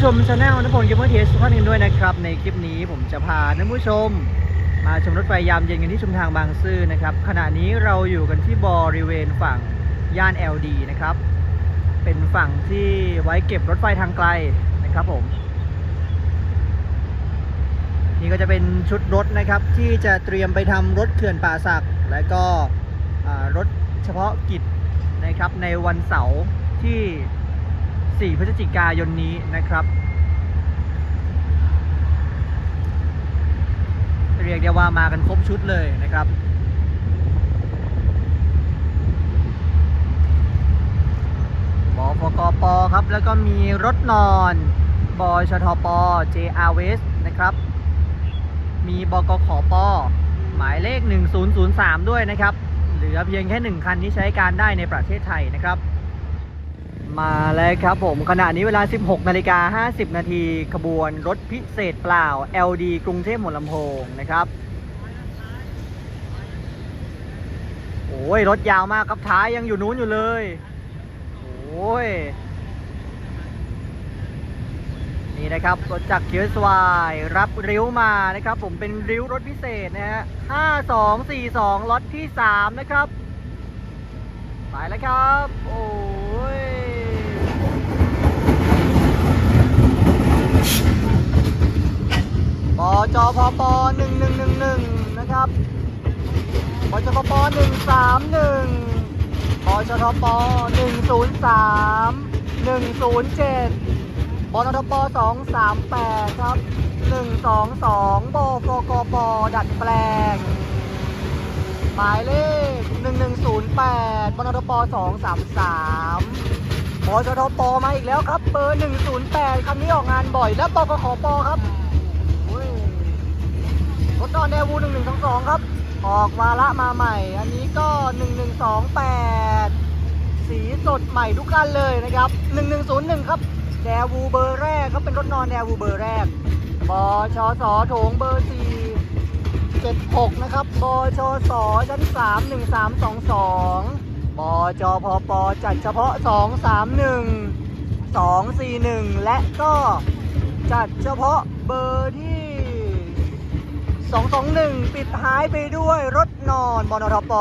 ผู้ชมชาแนลนพลเกมเมอร์เทสทุกท่านกันด้วยนะครับ ในคลิปนี้ผมจะพาท่านผู้ชม มาชมรถไฟยามเย็นกันที่ชุมทางบางซื่อนะครับ ขณะนี้เราอยู่กันที่บริเวณฝั่งย่าน LD นะครับ เป็นฝั่งที่ไว้เก็บรถไฟทางไกลนะครับผม นี่ก็จะเป็นชุดรถนะครับ ที่จะเตรียมไปทำรถเขื่อนป่าสักและก็รถเฉพาะกิจนะครับในวันเสาร์ที่ 4 พฤศจิกายนนี้นะครับ เรียกได้ว่ามากันครบชุดเลยนะครับบฟกปครับ แล้วก็มีรถนอนบชทป JR West นะครับ มีบกขปหมายเลข 1003 ด้วยนะครับ เหลือเพียงแค่ 1 คันที่ใช้การได้ในประเทศไทยนะครับ มาแล้วครับผมขณะนี้เวลา 16นาฬิกา50 นาทีขบวนรถพิเศษเปล่า LD กรุงเทพหัวลำโพงนะครับโอ้ยรถยาวมากครับท้ายยังอยู่นู้นอยู่เลยโอ้ยนี่นะครับรถจากเคียร์สวายรับริ้วมานะครับ ผมเป็นริ้วรถพิเศษนะฮะ5242ล็อตที่3นะครับไปแล้วครับ โอ้ย ปจพป1111 นะครับปจพป131ปจทป103 107บนทป238 ครับ 122บฟกปดัดแปลง หมายเลข 1108บนทป233บชทปมาอีกแล้วครับ เบอร์ 108 คันนี้ออกงานบ่อย และบกขปครับ รถนอนแนววู1122ครับ ออกมาละมาใหม่ อันนี้ก็1128สีสดใหม่ทุกคันเลยนะครับ1101ครับแนววูเบอร์แรกครับเป็นรถนอนแนววูเบอร์แรกบชสโถงเบอร์4 76นะครับบชสชั้น3 1322บจพปจัดเฉพาะ231 241และก็จัดเฉพาะเบอร์ที่ 221 ปิดท้ายไปด้วยรถนอนบนทป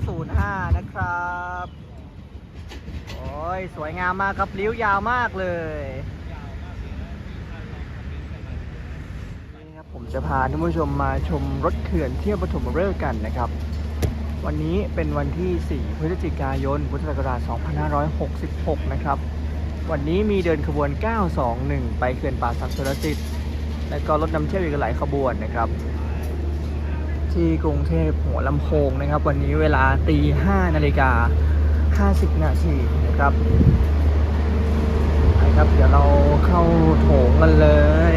205 นะครับ โอ้ย สวยงามมากครับ ริ้วยาวมากเลยนี่ครับผมจะพาท่านผู้ชมมาชมรถเขื่อนเที่ยวปฐมฤกษ์กันนะครับ วันนี้เป็นวันที่ 4 พฤศจิกายน พุทธศักราช 2566 นะครับ วันนี้มีเดินขบวน 921 ไปเขื่อนป่าสักชลสิทธิ์ และก็รถนำเที่ยวอีกหลายขบวนนะครับ ที่กรุงเทพหัวลำโพงนะครับ วันนี้เวลาตี5นาฬิกา50นาทีนะครับไปครับ เดี๋ยวเราเข้าโถงกันเลย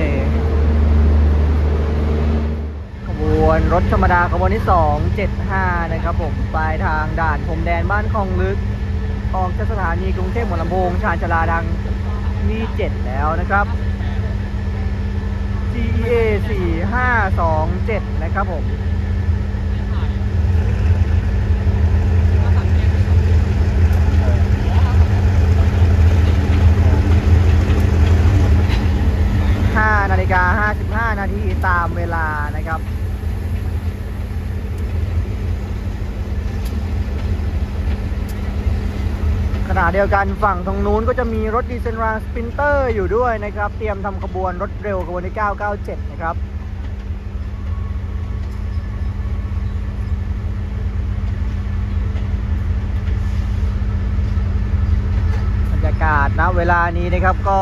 ขบวนรถธรรมดาขบวนที่275นะครับผมปลายทางด่านพรมแดนบ้านคลองลึกออกจากสถานีกรุงเทพหัวลำโพงชานชาลาดังนี่7แล้วนะครับ GEA 4527 นะครับผมห้านาฬิกาห้าสิบห้านาทีตามเวลานะครับ ขณะเดียวกันฝั่งตรงนู้นก็จะมีรถดีเซลรางสปินเตอร์อยู่ด้วยนะครับ เตรียมทำขบวนรถเร็วขบวนที่ 997 นะครับบรรยากาศนะเวลานี้นะครับก็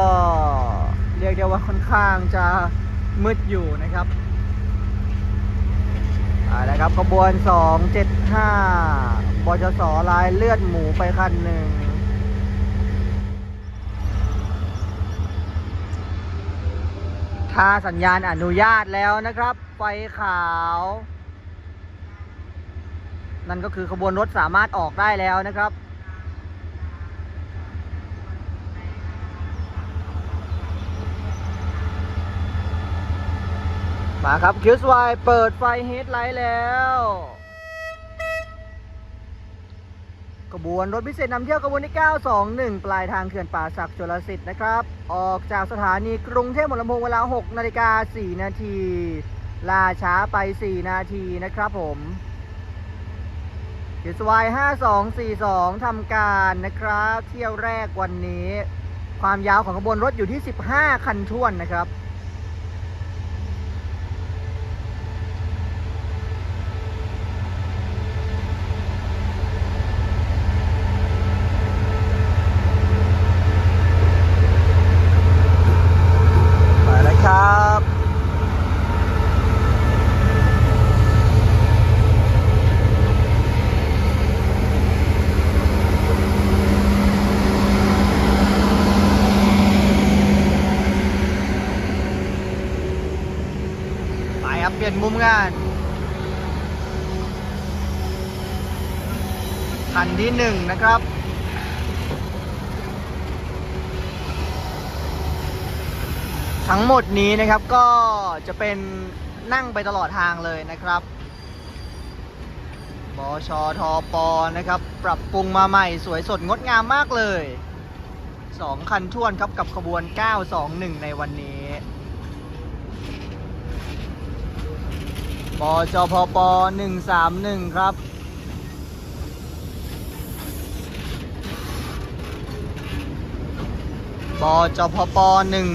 เรียกได้ว่าค่อนข้างจะมืดอยู่นะครับอ่านะครับขบวน 275บจสลายเลือดหมูไปคันหนึ่ง ถ้าสัญญาณอนุญาตแล้วนะครับ ไฟขาว นั่นก็คือขบวนรถสามารถออกได้แล้วนะครับมาครับคิวสไวเปิดไฟเฮดไลท์แล้ว ขบวนรถพิเศษนำเที่ยวขบวนที่ 921 ปลายทางเขื่อนป่าศักดิ์ชลสิทธิ์นะครับ ออกจากสถานีกรุงเทพมหานครเวลา 6 นาฬิกา 4 นาที ลาช้าไป 4 นาทีนะครับผมเดสวาย5242 ทำการนะครับ เที่ยวแรกวันนี้ ความยาวของขบวนรถอยู่ที่ 15 คันท่วนนะครับ ไปเลยครับ ไป ครันมุมงานคันที่หนึ่งนะครับ ทั้งหมดนี้นะครับก็จะเป็นนั่งไปตลอดทางเลยนะครับบชทปนะครับ ปรับปรุงมาใหม่สวยสดงดงามมากเลยสองคันท่วนครับกับขบวน 921 ในวันนี้ บจพป131 ครับบจพป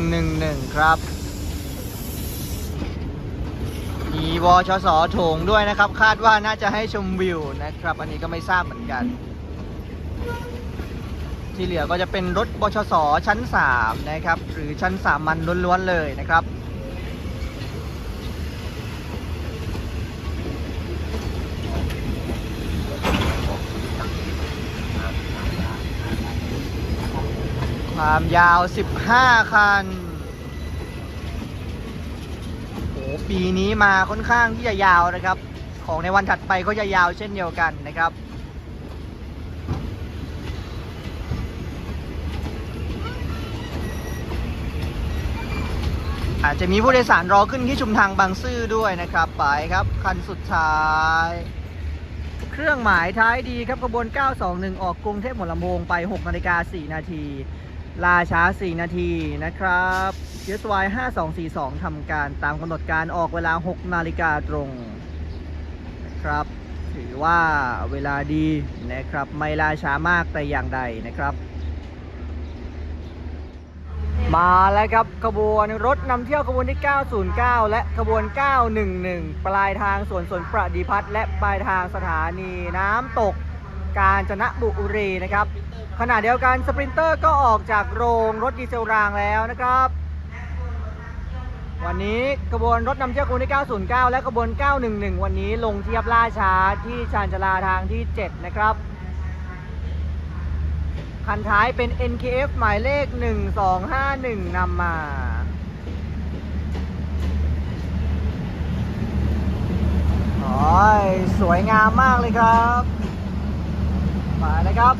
111 ครับ มีวชสโถงด้วยนะครับ คาดว่าน่าจะให้ชมวิวนะครับ อันนี้ก็ไม่ทราบเหมือนกัน ที่เหลือก็จะเป็นรถบชสชั้น 3 นะครับ หรือชั้น3มันล้วนๆเลยนะครับ ความยาว 15 คัน โอ้ปีนี้มาค่อนข้างที่จะยาวนะครับ ของในวันถัดไปก็จะยาวเช่นเดียวกันนะครับ อาจจะมีผู้โดยสารรอขึ้นที่ชุมทางบางซื่อด้วยนะครับ ไปครับ คันสุดท้าย เครื่องหมายท้ายดีครับขบวน 921 ออกกรุงเทพหมดลำโพงไป 6นาฬิกา4นาที ลาช้า 4 นาทีนะครับยสวาย5242ทำการตามกำหนดการออกเวลา 6 นาฬิกาตรงนะครับ ถือว่าเวลาดีนะครับ ไม่ลาช้ามากแต่อย่างใดนะครับ มาแล้วครับขบวนรถนำเที่ยวขบวนที่ 909 และขบวน 911 ปลายทางสวนสนประดิพัฒน์และปลายทางสถานีน้ำตก กาญจนบุรีนะครับ ขณะเดียวกันสปรินเตอร์ก็ออกจากโรงรถดีเซลรางแล้วนะครับ วันนี้ขบวนรถนำเที่ยวขบวนที่909 และขบวน 911 วันนี้ลงเทียบล่าช้าที่ชานชาลาทางที่ 7 นะครับคันท้ายเป็น NKF หมายเลข 1251นำมาโอ้ยสวยงามมากเลยครับ มาเลยครับ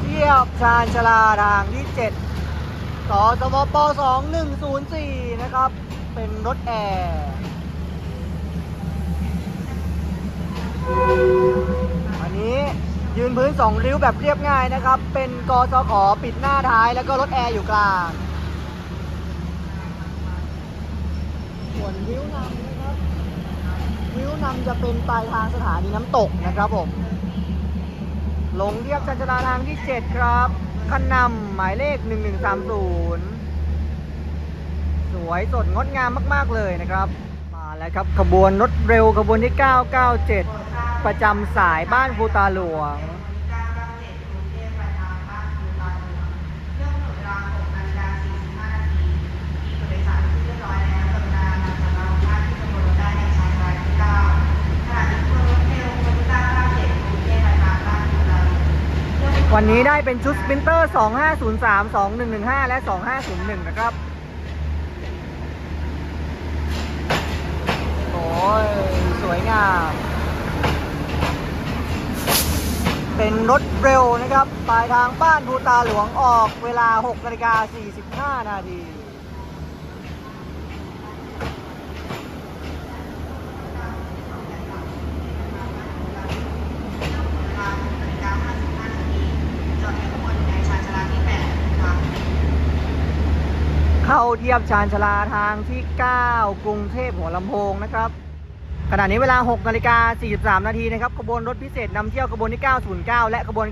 เทียบชานชาลาทางที่7สสวป2104 นะครับ เป็นรถแอร์อันนี้ยืนพื้น 2 ริ้วแบบเรียบง่ายนะครับ เป็นกสขอปิดหน้าท้ายแล้วก็รถแอร์อยู่กลางส่วนริ้วนำนะครับริ้วนำจะเป็นปลายทางสถานีน้ำตกนะครับผม ลงเรียบชันชลาทางที่ 7 ครับคันนำหมายเลข 1130 สวยสดงดงามมาก ๆ เลยนะครับ มาแล้วครับขบวนรถเร็วขบวนที่ 997 ประจำสายบ้านภูตาหลวง วันนี้ได้เป็นชุดสปินเตอร์ 2503 2115 และ 2501 นะครับ โอ้ย สวยงาม เป็นรถเร็วนะครับ ปลายทางบ้านภูตาหลวงออกเวลา 6นาฬิกา45 นาที เทียบชานชลาทางที่ 9 กรุงเทพหัวลำโพงนะครับขณะนี้เวลา 6 นาฬิกา 43 นาทีนะครับขบวนรถพิเศษนำเที่ยวขบวนที่ 909 และขบวน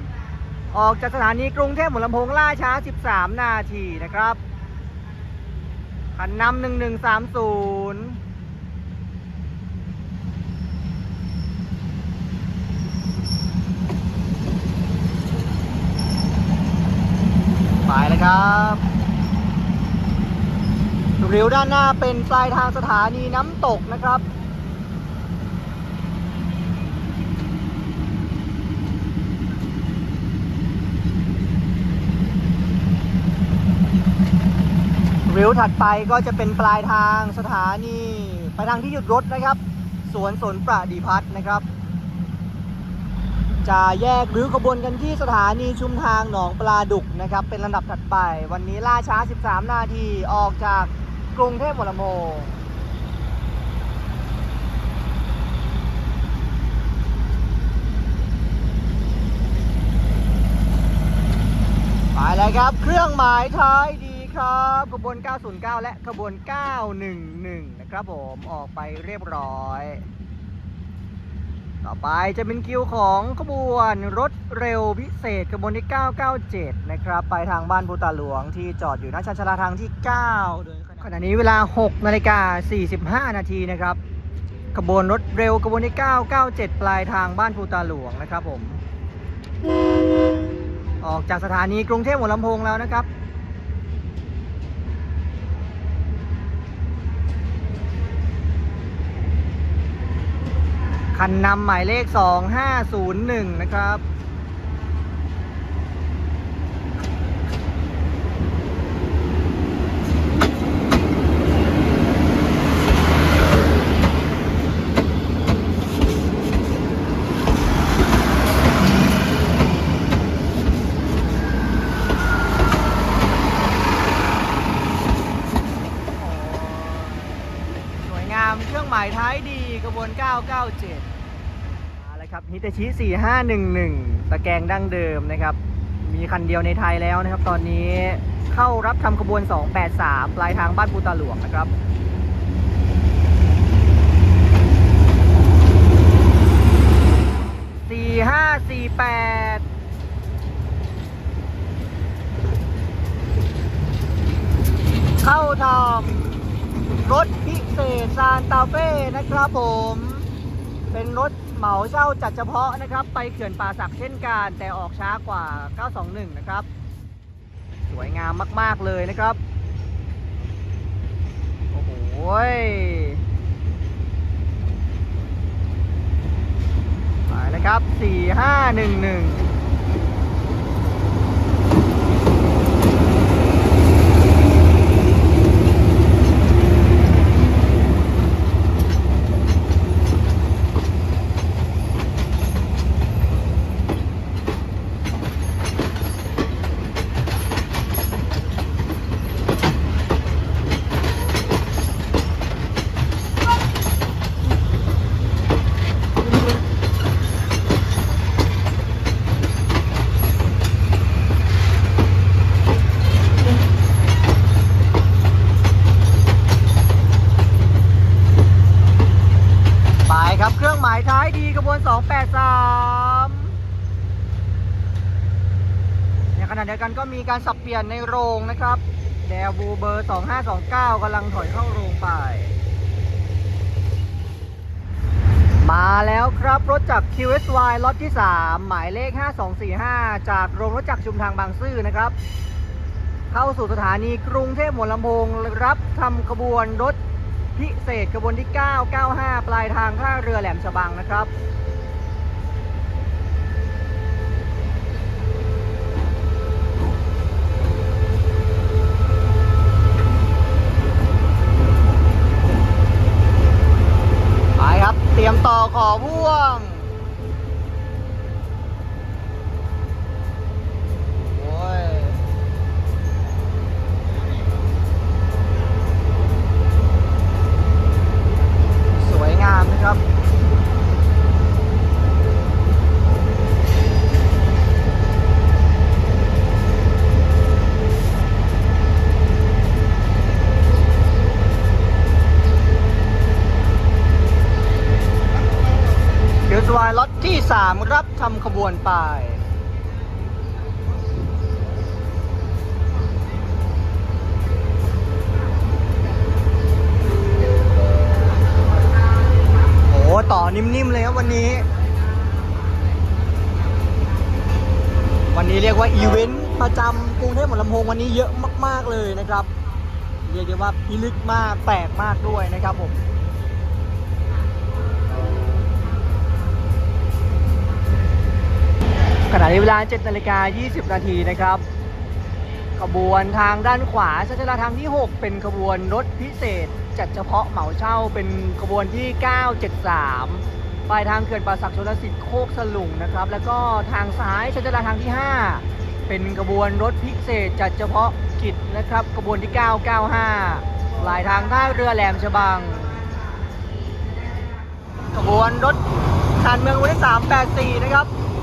911 ออกจากสถานีกรุงเทพหัวลำโพงล่าช้า 13 นาทีนะครับคันนำ1130ไปเลยครับ ริ้วด้านหน้าเป็นปลายทางสถานีน้ำตกนะครับ ริ้วถัดไปก็จะเป็นปลายทางสถานีไปทางที่หยุดรถนะครับ สวนสนประดิพัฒน์นะครับ จะแยกริ้วขบวนกันที่สถานีชุมทางหนองปลาดุกนะครับ เป็นลำดับถัดไป วันนี้ล่าช้า 13 นาทีออกจาก กรุงเทพหัวลำโพงไปเลยครับ เครื่องหมายท้ายดีครับขบวน 909 และขบวน 911 นะครับผมออกไปเรียบร้อย ต่อไปจะเป็นคิวของขบวนรถเร็วพิเศษขบวนที่ 997 นะครับ ไปทางบ้านภูตาหลวงที่จอดอยู่หน้าชันชาลาทางที่9โดย ขณะนี้เวลา 6นาฬิกา45 นาทีนะครับขบวนรถเร็วขบวนที่ 997 ปลายทางบ้านภูตาหลวงนะครับผม ออกจากสถานีกรุงเทพหัวลำโพงแล้วนะครับ คันนำหมายเลข 2501 นะครับ สวยงามเครื่องหมายท้ายดีกระบวน 997มาแล้วครับ ฮิตาชิ4511 ตะแกรงดั้งเดิมนะครับ มีคันเดียวในไทยแล้วนะครับ ตอนนี้เข้ารับทำขบวน 283 ปลายทางบ้านปูตาหลวงนะครับ4548เข้าทำรถพิเศษซานตาเฟ่นะครับผม เป็นรถ เหมาเช่าจัดเฉพาะนะครับ ไปเขื่อนป่าสักเช่นกัน แต่ออกช้ากว่า 921 นะครับ สวยงามมากๆเลยนะครับ โอ้โหไปแล้วครับ 4511 ไปครับเครื่องหมายท้ายดีกระบวน 283ในขณะเดียว ก็มีการสับเปลี่ยนในโรงนะครับ แดวูเบอร์ 2529กำลังถอยเข้าโรงไป มาแล้วครับรถจาก QSY ล็อตที่ 3 หมายเลข 5245 จากโรงรถจักรชุมทางบางซื่อนะครับ เข้าสู่สถานีกรุงเทพหัวลำโพงรับทำขบวนรถพิเศษขบวนที่ 995 ปลายทางท่าเรือแหลมฉบังนะครับ ไปครับ เตรียมต่อขอพ่วงสวยงามนะครับ ที่3รับทำขบวนไปโอ้ต่อนิ่มๆเลยครับวันนี้ วันนี้เรียกว่าอีเวนต์ประจำกรุงเทพหมดลำโพงวันนี้เยอะมาก ๆเลยนะครับ เรียกได้ว่าพิลึกมากแปลกมากด้วยนะครับผม ขณะนี้เวลา7นาฬิกา 20 นาทีนะครับ ขบวนทางด้านขวาชัชลาทางที่ 6 เป็นขบวนรถพิเศษ จัดเฉพาะเหมาเช่าเป็นขบวนที่ 973 ปลายทางเขื่อนป่าศักดิ์ชลสิทธิ์โคกสลุงนะครับ แล้วก็ทางซ้ายชัชลาทางที่ 5 เป็นขบวนรถพิเศษ จัดเฉพาะกิจนะครับขบวนที่ 995ปลายทางท่าเรือแหลมฉบัง ขบวนรถชานเมืองวันที่384 นะครับ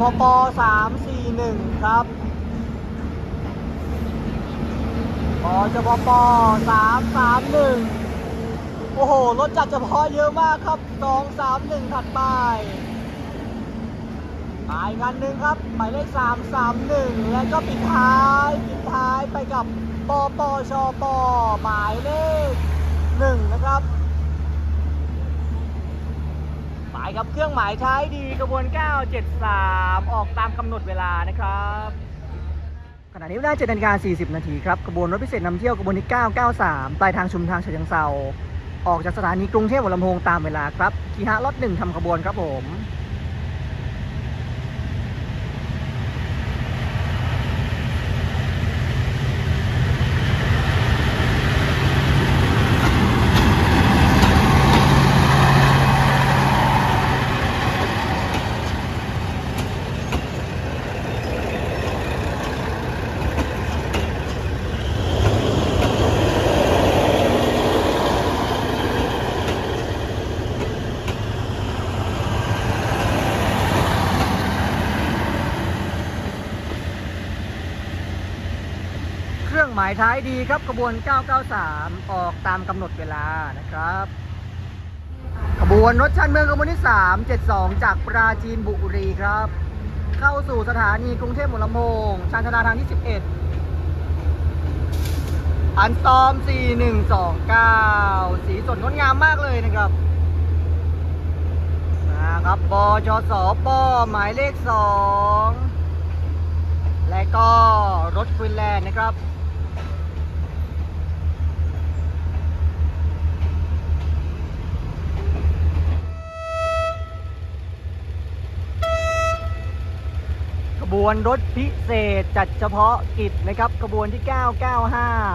พปสามสี่หนึ่งครับปจพปสามสามหนึ่งโอ้โห รถจัดเฉพาะเยอะมากครับสองสามหนึ่งถัดไปหมายคันหนึ่งครับ หมายเลขสามสามหนึ่งแล้วก็ปิดท้ายปิดท้ายไปกับปปชปหมายเลขหนึ่งนะครับ ครับ เครื่องหมายใช้ดีกระบวน 973 ออกตามกำหนดเวลานะครับ ขณะนี้เวลา7นาฬิกา40 นาทีครับขบวนรถพิเศษนำเที่ยวขบวนที่ 993 ปลายทางชุมทางฉะเชิงเซาออกจากสถานีกรุงเทพหัวลำโพงตามเวลาครับคีฮะรถหนึ่งทำขบวนครับผมายท้ายดีครับขบวน 993 ออกตามกำหนดเวลานะครับ ขบวนรถชันเมืองขบวนที่ 372 จากปราจีนบุรีครับ เข้าสู่สถานีกรุงเทพหัวลำโพงชานชาลาทางที่ 11 อันซอม 4129 สีสดงดงามมากเลยนะครับนะครับบจสปหมายเลข 2 และก็รถควินแลนด์นะครับ บวนรถพิเศษจัดเฉพาะกิจนะครับขบวนที่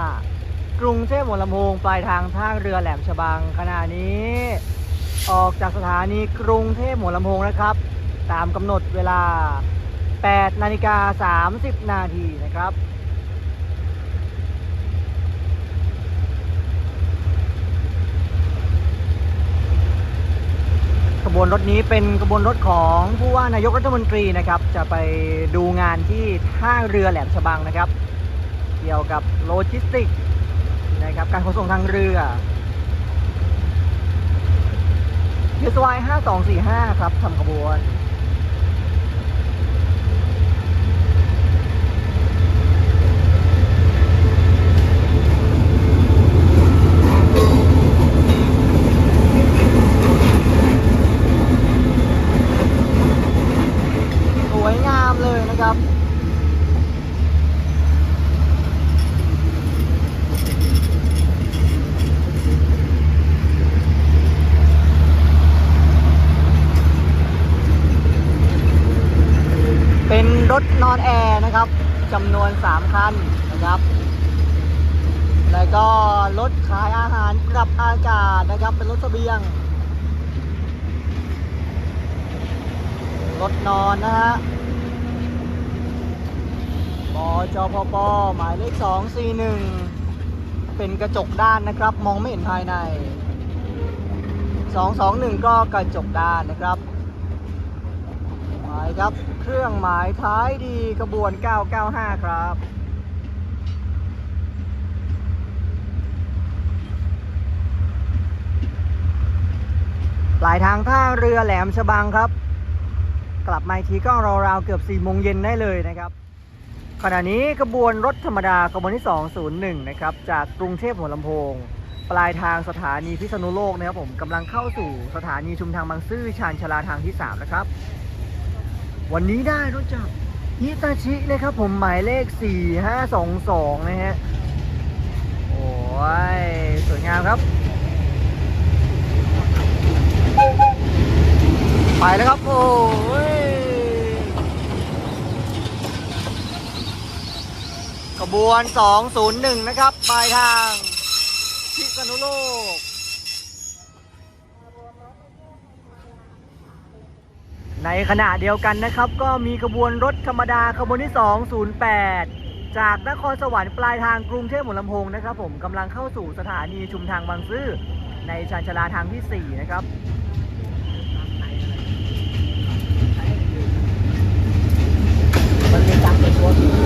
995 กรุงเทพหัวลำโพงปลายทางท่าเรือแหลมฉบังขณะนี้ ออกจากสถานีกรุงเทพหัวลำโพงนะครับ ตามกำหนดเวลา 8 นาฬิกา 30 นาทีนะครับ บวนรถนี้เป็นขบวนรถของผู้ว่านายกรัฐมนตรีนะครับ จะไปดูงานที่ท่าเรือแหลมฉบังนะครับ เกี่ยวกับโลจิสติกส์นะครับการขนส่งทางเรือ USY 5245 ครับทำขบวน สวยงามเลยนะครับ เป็นรถนอนแอร์นะครับจำนวน 3 คันนะครับ แล้วก็รถขายอาหารปรับอากาศนะครับ เป็นรถเสบียง รถนอนนะฮะบจ พปหมายเลข 241 เป็นกระจกด้านนะครับ มองไม่เห็นภายใน 221 ก็กระจกด้านนะครับหมายครับเครื่องหมายท้ายดีขบวน 995 ครับปลายทางท่าเรือแหลมฉบังครับ กลับมาทีก็ราวๆเกือบ4โมงเย็นได้เลยนะครับ ขณะนี้ขบวนรถธรรมดาขบวนที่ 201 นะครับ จากกรุงเทพหัวลำโพง ปลายทางสถานีพิษณุโลกนะครับผมกำลังเข้าสู่สถานีชุมทางบางซื่อชานชาลาทางที่ 3 นะครับ วันนี้ได้รถจากฮิตาชินะครับผมหมายเลข 4522 นะฮะ โอ้ย สวยงามครับ ไปแล้วครับ โอ้ย ขบวน 201 นะครับ ปลายทางพิษณุโลก ในขณะเดียวกันนะครับ ก็มีขบวนรถธรรมดาขบวนที่ 208 จากนครสวรรค์ปลายทางกรุงเทพหัวลำโพงนะครับ ผมกำลังเข้าสู่สถานีชุมทางบางซื่อในชานชาลาทางที่ 4 นะครับมันมีการเปิดตัว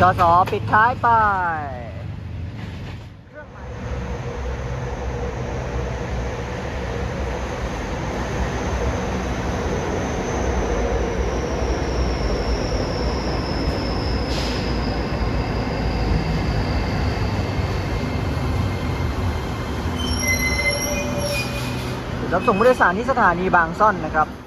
ชสปิดท้ายไปรับส่งผู้โดยสารที่สถานีบางซ่อนนะครับ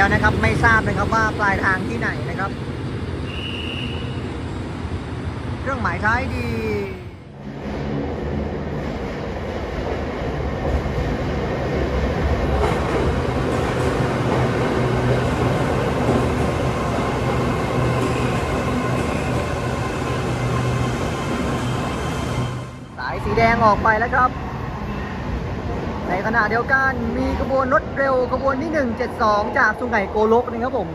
แล้วนะครับ ไม่ทราบนะครับว่าปลายทางที่ไหนนะครับ เครื่องหมายท้ายดีสายสีแดงออกไปแล้วครับ ขณะเดียวกันมีขบวนรถเร็วขบวนที่ 172 จากสุไหงโกลกนะครับผม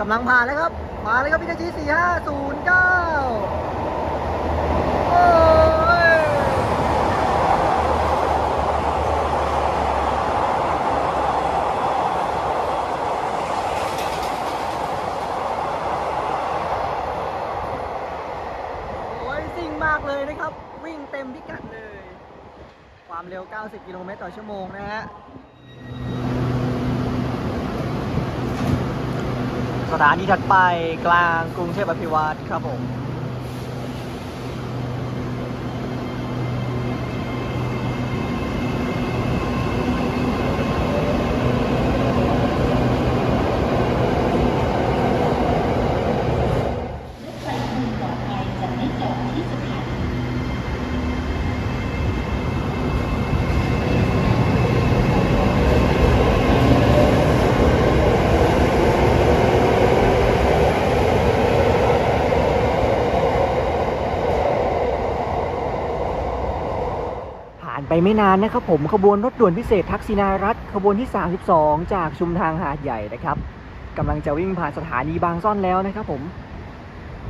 กำลังผ่านแล้วครับ มาเลยครับพิจาร4509 โอ้ยโอ้ยซิ่งมากเลยนะครับ วิ่งเต็มพิกัดเลย ความเร็ว 90 กิโลเมตรต่อชั่วโมงนะฮะ สถานีถัดไปกลางกรุงเทพอภิวัตครับผม ไม่นานนะครับผมขบวนรถด่วนพิเศษทักษิณารัฐขบวนที่ 32 จากชุมทางหาดใหญ่นะครับกำลังจะวิ่งผ่านสถานีบางซ่อนแล้วนะครับผม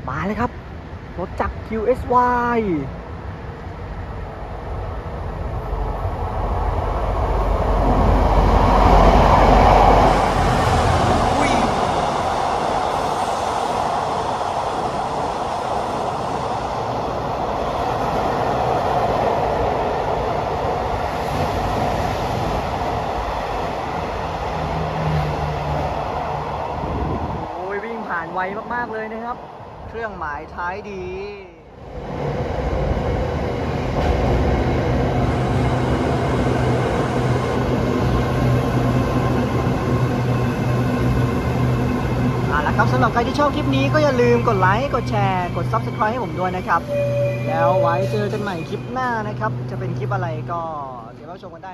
มาเลยครับ รถจักร QSY อุ้ย โอ้ยวิ่งผ่านไวมาก ๆ เลยนะครับ เครื่องหมายท้ายดี เอาละค รับสำหรับใครที่ชอบคลิปนี้ก็อย่าลืมกดไลค์กดแชร์ กด Subscribe ให้ผมด้วยนะครับ แล้วไว้เจอกันใหม่คลิปหน้านะครับ จะเป็นคลิปอะไรก็เดี๋ยวเราชมกันได้